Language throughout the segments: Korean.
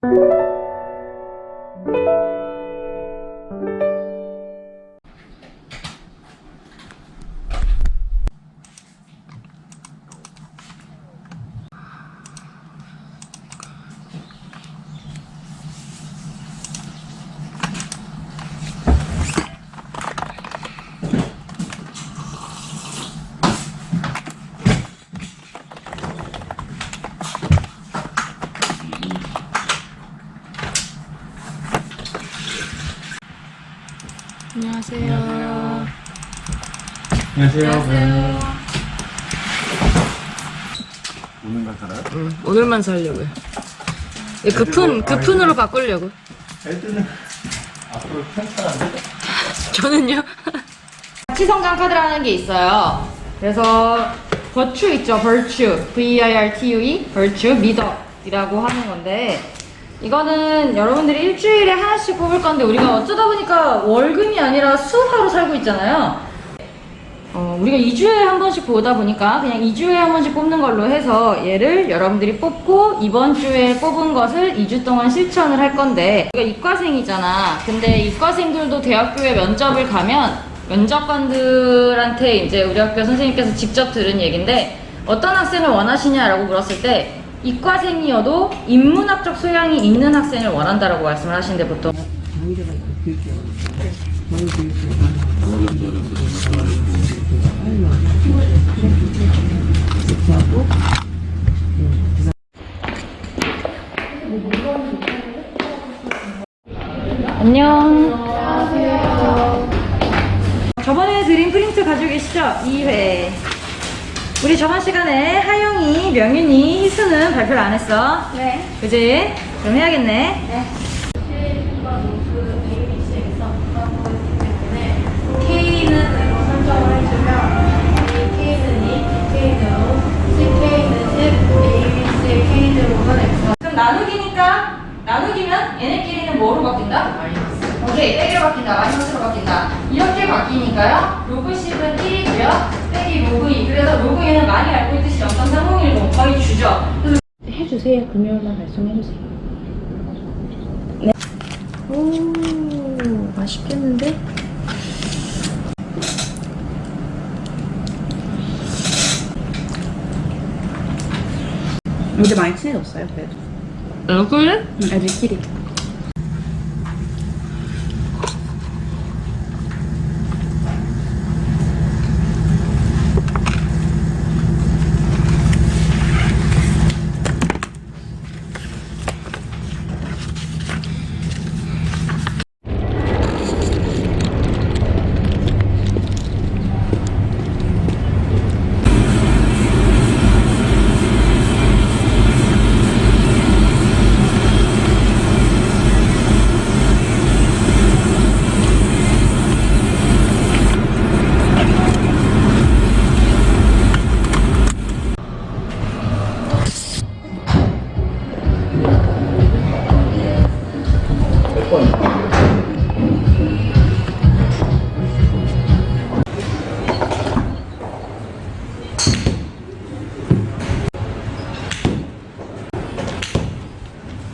안녕 안녕하세요. 오늘만 살아요? 응, 오늘만 살려고요. 예, 급훈, 급훈으로 바꾸려고. 애들은 앞으로 편찮은데 저는요? 가치 성장 카드라는 게 있어요. 그래서 버추 있죠, 버추. V-I-R-T-U-E, 버추, 미덕이라고 하는 건데 이거는 여러분들이 일주일에 하나씩 뽑을 건데 우리가 어쩌다 보니까 월금이 아니라 수화로 살고 있잖아요. 어, 우리가 2주에 한 번씩 보다 보니까 그냥 2주에 한 번씩 뽑는 걸로 해서 얘를 여러분들이 뽑고 이번 주에 뽑은 것을 2주 동안 실천을 할 건데 우리가 이과생이잖아. 근데 이과생들도 대학교에 면접을 가면 면접관들한테 이제 우리 학교 선생님께서 직접 들은 얘긴데 어떤 학생을 원하시냐라고 물었을 때 이과생이어도 인문학적 소양이 있는 학생을 원한다라고 말씀을 하시는데 보통 안녕. 저번에 드린 프린트 가지고 계시죠? 2회. 우리 저번 시간에 하영이, 명윤이, 희수는 발표를 안 했어. 네. 그지? 그럼 해야겠네. 네. K는 으로 설정을 해주면 K는 2, K는 5, CK는 10, A, B, C, K는 5는 X. 그럼 나누기니까 나누기면 얘네끼리는 뭐로 바뀐다? 마이너스. 오케이, 빼기로 바뀐다. 마이너스로 바뀐다. 이렇게 바뀌니까요. 로그 10은 1이고요. 빼기 로그 2. 그래서 로그 2는 많이 알고 있듯이 0.3010 거의 주죠. 해주세요. 금요일만 발송해주세요. 오, 맛있겠는데? 이제 많이 친해졌어요, 그래도. 얼굴? 애들끼리.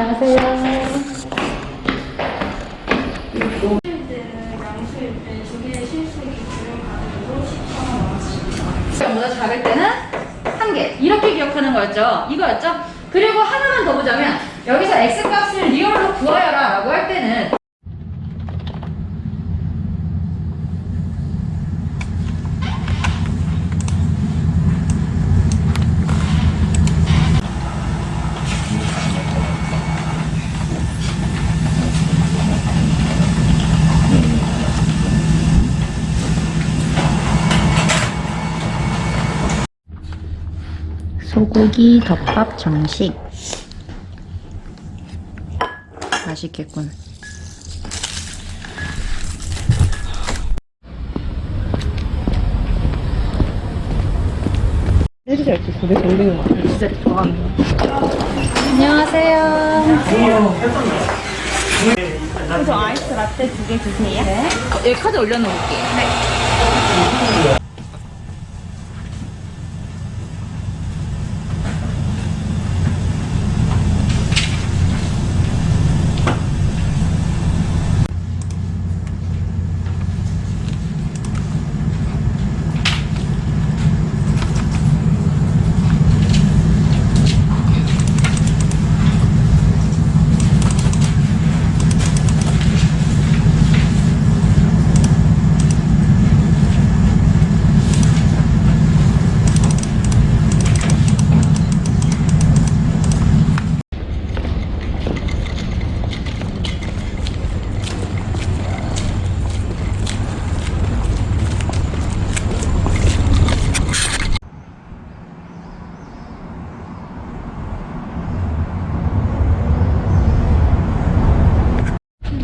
안녕하세요. 작을 때는 한 개. 이렇게 기억하는 거였죠. 이거였죠. 그리고 하나만 더 보자면 여기서 x 값을 리얼로 구하여라 라고 할 때는 소고기 덮밥 정식. 맛있겠군. 여기 카드 올려놓을게요.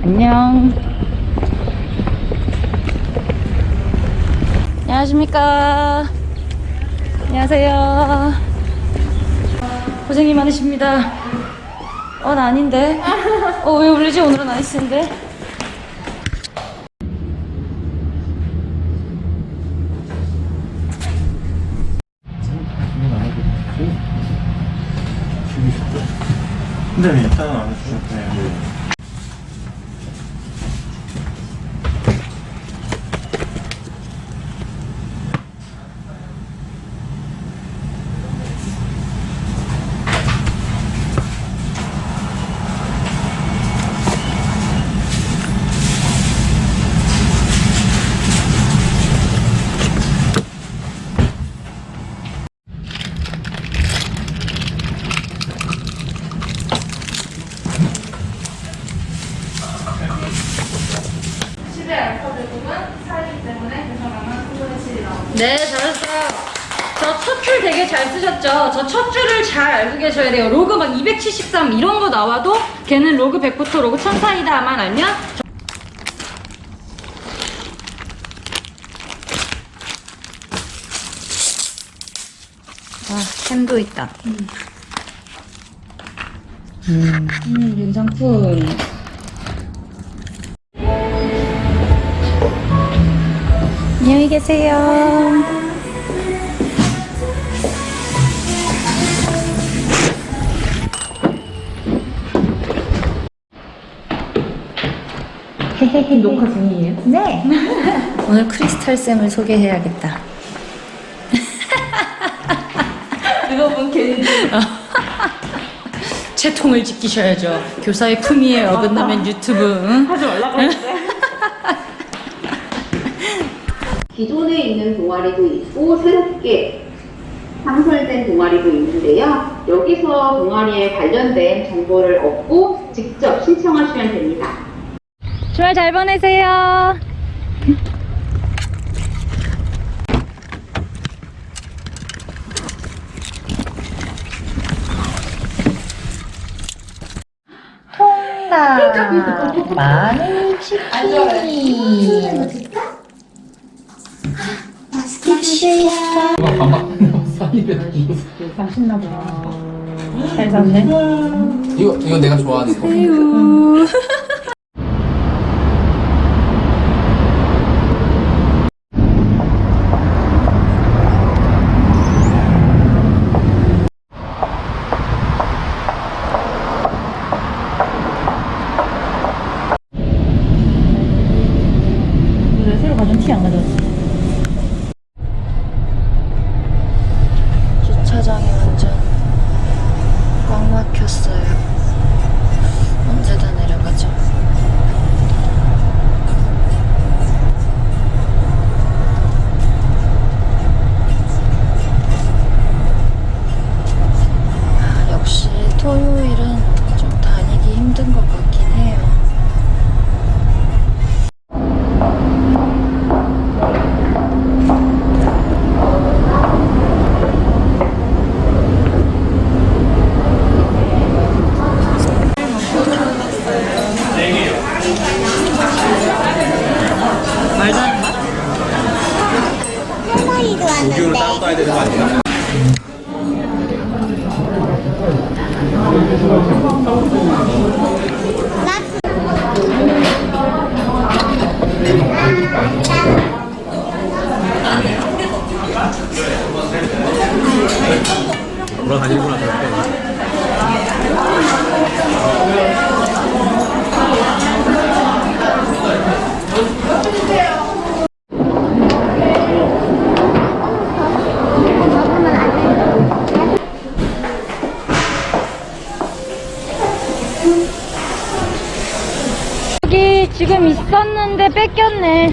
안녕 안녕하십니까. 안녕하세요. 고생이 많으십니다. 어나 아닌데? 어왜 울리지? 오늘은 아이스인데 근데 일단은 안 해주셨네. 네, 잘했어요. 저 첫 줄 되게 잘 쓰셨죠? 저 첫 줄을 잘 알고 계셔야 돼요. 로그 막 273 이런 거 나와도 걔는 로그 100부터 로그 1000 사이다만 알면 아 햄도 있다 음, 윤상품. 안녕히 계세요 녹화 중이에요? 네 오늘 크리스탈 쌤을 소개해야겠다 그거 본 걔는 채통을 지키셔야죠. 교사의 품위에 어긋나면 유튜브. 응? 하지 말라고 했는데. 기존에 있는 동아리도 있고 새롭게 창설된 동아리도 있는데요. 여기서 동아리에 관련된 정보를 얻고 직접 신청하시면 됩니다. 주말 잘 보내세요 통닭 마늘 치킨 이거 이거 내가 좋아하는 거. 새로 감사합니다. 뺏겼네.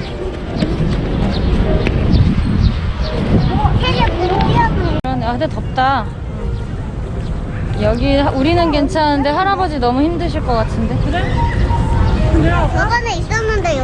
아, 근데 덥다. 여기 하- 우리는 괜찮은데 할아버지 너무 힘드실 것 같은데. 그래? 저번에 있었는데